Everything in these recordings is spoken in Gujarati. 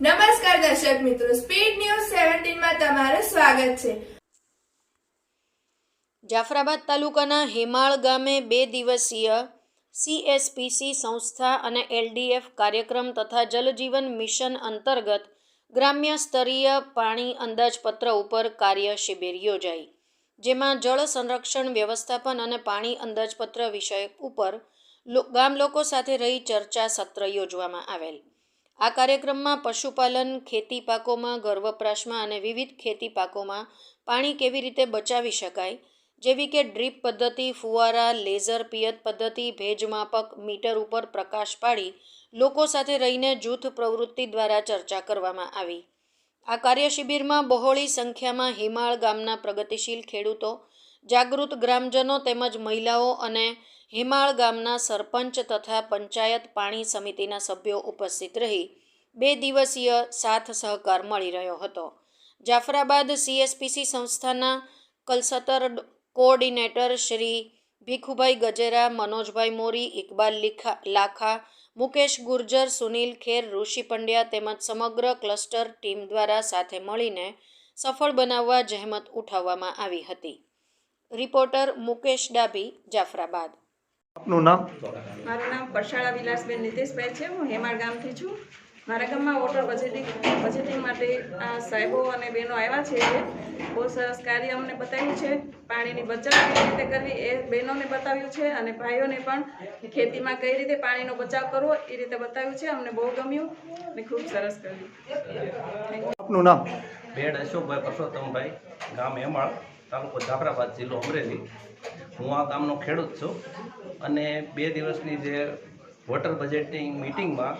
નમસ્કાર દર્શક મિત્રો સ્પીડ ન્યૂઝ સેવન્ટીનમાં તમારું સ્વાગત છે. જાફરાબાદ તાલુકાના હેમાળ ગામે બે દિવસીય સીએસપીસી સંસ્થા અને એલડીએફ કાર્યક્રમ તથા જલજીવન મિશન અંતર્ગત ગ્રામ્ય સ્તરીય પાણી અંદાજપત્ર ઉપર કાર્ય શિબિર યોજાઈ, જેમાં જળ સંરક્ષણ વ્યવસ્થાપન અને પાણી અંદાજપત્ર વિષય ઉપર ગામ લોકો સાથે રહી ચર્ચા સત્ર યોજવામાં આવેલ. આ કાર્યક્રમમાં પશુપાલન, ખેતી પાકોમાં ઘર અને વિવિધ ખેતી પાકોમાં પાણી કેવી રીતે બચાવી શકાય? જેવી કે ડ્રીપ પદ્ધતિ, ફુવારા, લેઝર પિયત પદ્ધતિ, ભેજ માપક, મીટર ઉપર પ્રકાશ પાડી, લોકો સાથે રહીને જૂથ પ્રવૃત્તિ દ્વારા ચર્ચા કરવામાં આવી. આ કાર્યશિબિરમાં બહોળી સંખ્યામાં હિમાળ ગામના પ્રગતિશીલ ખેડૂતો જાગૃત ગ્રામજનો તેમજ મહિલાઓ અને હિમાળ ગામના સરપંચ તથા પંચાયત પાણી સમિતિના સભ્યો ઉપસ્થિત રહી બે દિવસીય સાથ સહકાર મળી રહ્યો હતો. જાફરાબાદ સીએસપીસી સંસ્થાના કલસતર કોઓર્ડિનેટર શ્રી ભીખુભાઈ ગજેરા, મનોજભાઈ મોરી, ઇકબાલ લીખા, લાખા, મુકેશ ગુર્જર, સુનિલ ખેર, ઋષિ પંડ્યા તેમજ સમગ્ર ક્લસ્ટર ટીમ દ્વારા સાથે મળીને સફળ બનાવવા જહેમત ઉઠાવવામાં આવી હતી. રિપોર્ટર મુકેશ ડાભી જાફરાબાદ. આપનું નામ? મારું નામ પરશાળા વિલાસબેન નીતેશભાઈ છે. હું હેમાળ ગામથી છું. મારા ગામમાં વોટર બજેટિંગ બજેટિંગ માટે આ સાહેબો અને બહેનો આવ્યા છે. બહુ સરસ કાર્ય અમને બતાવ્યું છે. પાણીની બચત કેવી રીતે કરવી એ બહેનોને બતાવ્યું છે અને ભાઈઓને પણ ખેતીમાં કઈ રીતે પાણીનો બચાવ કરવો એ રીતે બતાવ્યું છે. અમને બહુ ગમ્યું અને ખૂબ સરસ કર્યું. આપનું નામ? બેડ અશોકભાઈ પરસોત્તમભાઈ ગામ હેમાળ. તાલુકો જાફરાબાદ જિલ્લો અમરેલી. હું આ ગામનો ખેડૂત છું અને બે દિવસની જે વોટર બજેટિંગ મિટિંગમાં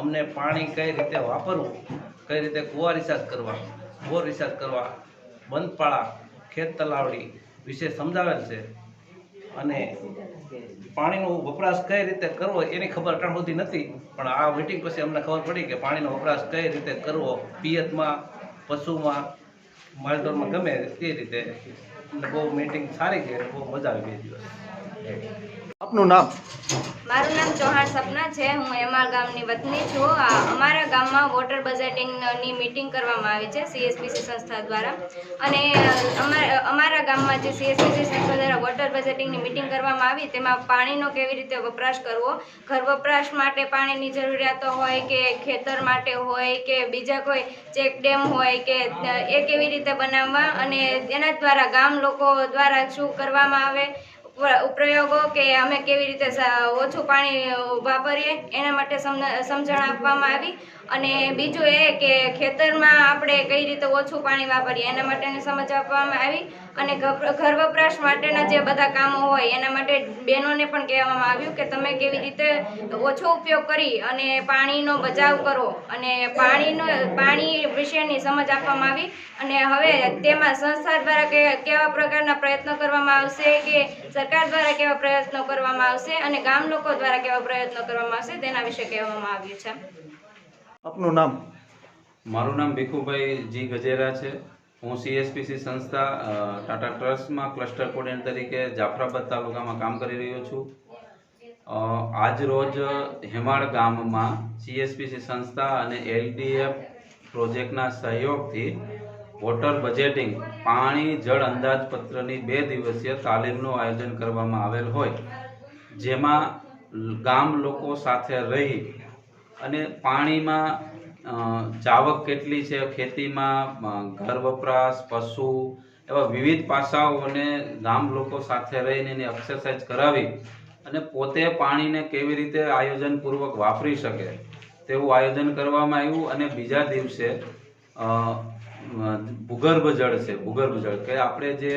અમને પાણી કઈ રીતે વાપરવું, કઈ રીતે કૂવા રિચાર્જ કરવા, બોર રિચાર્જ કરવા, બંધપાળા, ખેત તલાવડી વિશે સમજાવેલ છે અને પાણીનો વપરાશ કઈ રીતે કરવો એની ખબર અટાણ સુધી નથી, પણ આ મિટિંગ પછી અમને ખબર પડી કે પાણીનો વપરાશ કઈ રીતે કરવો, પિયતમાં, પશુમાં માલઢોરમાં ગમે તે રીતે. બહુ મીટિંગ સારી છે બહુ મજા આવી બે દિવસ. આપનું નામ? મારું નામ ચૌહાણ સપના છે. હું એમાર ગામની વતની છું. અમારા ગામમાં વોટર બજેટિંગની મીટિંગ કરવામાં આવી છે સીએસપીસી સંસ્થા દ્વારા. અને અમારા અમારા ગામમાં જે સીએસપીસી સંસ્થા દ્વારા વોટર બજેટિંગની મીટિંગ કરવામાં આવી, તેમાં પાણીનો કેવી રીતે વપરાશ કરવો, ઘર વપરાશ માટે પાણીની જરૂરિયાતો હોય કે ખેતર માટે હોય કે બીજા કોઈ ચેક ડેમ હોય કે એ કેવી રીતે બનાવવા અને એના દ્વારા ગામ લોકો દ્વારા શું કરવામાં આવે પ્રયોગો કે અમે કેવી રીતે ઓછું પાણી વાપરીએ એના માટે સમજ- સમજણ આપવામાં આવી. અને બીજું એ કે ખેતરમાં આપણે કઈ રીતે ઓછું પાણી વાપરીએ, એના માટેની સમજ આપવામાં આવી. અને ઘર વપરાશ માટેના જે બધા કામો હોય, એના માટે બહેનોને પણ કહેવામાં આવ્યું કે તમે કેવી રીતે ઓછો ઉપયોગ કરી અને પાણીનો બચાવ કરો. અને પાણીનો, પાણી વિશેની સમજ આપવામાં આવી. અને હવે તેમાં સંસ્થા દ્વારા કે, કેવા પ્રકારના પ્રયત્નો કરવામાં આવશે કે સરકાર દ્વારા કેવા પ્રયત્નો કરવામાં આવશે અને ગામ લોકો દ્વારા કેવા પ્રયત્નો કરવામાં આવશે તેના વિશે કહેવામાં આવ્યું છે. આપનું નામ? મારું નામ ભીખુભાઈ જી ગજેરા છે. હું સીએસપીસી સંસ્થા ટાટા ટ્રસ્ટમાં ક્લસ્ટર કોર્ડિનેટર તરીકે જાફરાબાદ તાલુકામાં કામ કરી રહ્યો છું. આજ રોજ હેમાળ ગામમાં સીએસપીસી સંસ્થા અને એલડીએફ પ્રોજેક્ટના સહયોગથી વોટર બજેટિંગ, પાણી, જળ અંદાજપત્રની બે દિવસીય તાલીમનું આયોજન કરવામાં આવેલ હોય. જેમાં ગામ લોકો સાથે રહી અને પાણીમાં ચાવક કેટલી છે ખેતીમાં ઘર વપરાશ, પશુ, એવા વિવિધ પાસાઓને ગામ લોકો સાથે રહીને એની એક્સરસાઇઝ કરાવી અને પોતે પાણીને કેવી રીતે આયોજનપૂર્વક વાપરી શકે તેવું આયોજન કરવામાં આવ્યું અને બીજા દિવસે ભૂગર્ભ જળ છે, ભૂગર્ભ જળ કે આપણે જે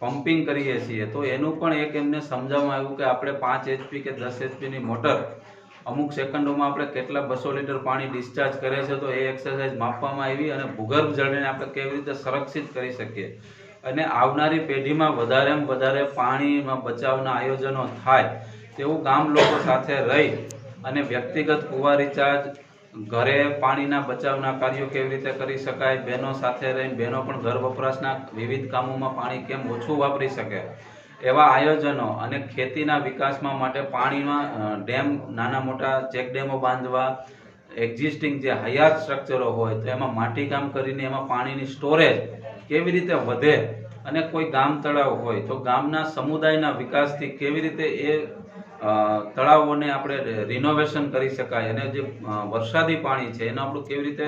પમ્પિંગ કરીએ છીએ તો એનું પણ એક એમને સમજાવવામાં આવ્યું કે આપણે પાંચ એચપી કે દસ એચપીની મોટર અમુક સેકન્ડોમાં આપણે કેટલા બસો લીટર પાણી ડિસ્ચાર્જ કરે છે તો એ એક્સરસાઇઝ માપવામાં આવી અને ભૂગર્ભ જળને આપણે કેવી રીતે સંરક્ષિત કરી શકીએ. અને આવનારી પેઢીમાં વધારેમાં વધારે પાણીમાં બચાવના આયોજનો થાય તેવું ગામ લોકો સાથે રહી અને વ્યક્તિગત કુવા રિચાર્જ ઘરે પાણીના બચાવના કાર્યો કેવી રીતે કરી શકાય, બહેનો સાથે રહીને બહેનો પણ ઘર વપરાશના વિવિધ કામોમાં પાણી કેમ ઓછું વાપરી શકે? એવા આયોજનો અને ખેતીના વિકાસમાં માટે પાણીમાં ડેમ, નાના મોટા ચેક ડેમો બાંધવા એક્ઝિસ્ટિંગ જે હયાત સ્ટ્રક્ચરો હોય તો એમાં માટીકામ કરીને એમાં પાણીની સ્ટોરેજ કેવી રીતે વધે અને કોઈ ગામ તળાવ હોય તો ગામના સમુદાયના વિકાસથી કેવી રીતે એ તળાવોને આપણે રિનોવેશન કરી શકાય અને જે વરસાદી પાણી છે એને આપણું કેવી રીતે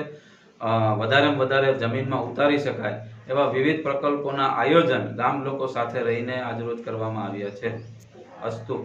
વધારેમાં વધારે જમીનમાં ઉતારી શકાય એવા વિવિધ પ્રકલ્પોના આયોજન ગામ લોકો સાથે રહીને આજરોજ કરવામાં આવ્યા છે. અસ્તુ.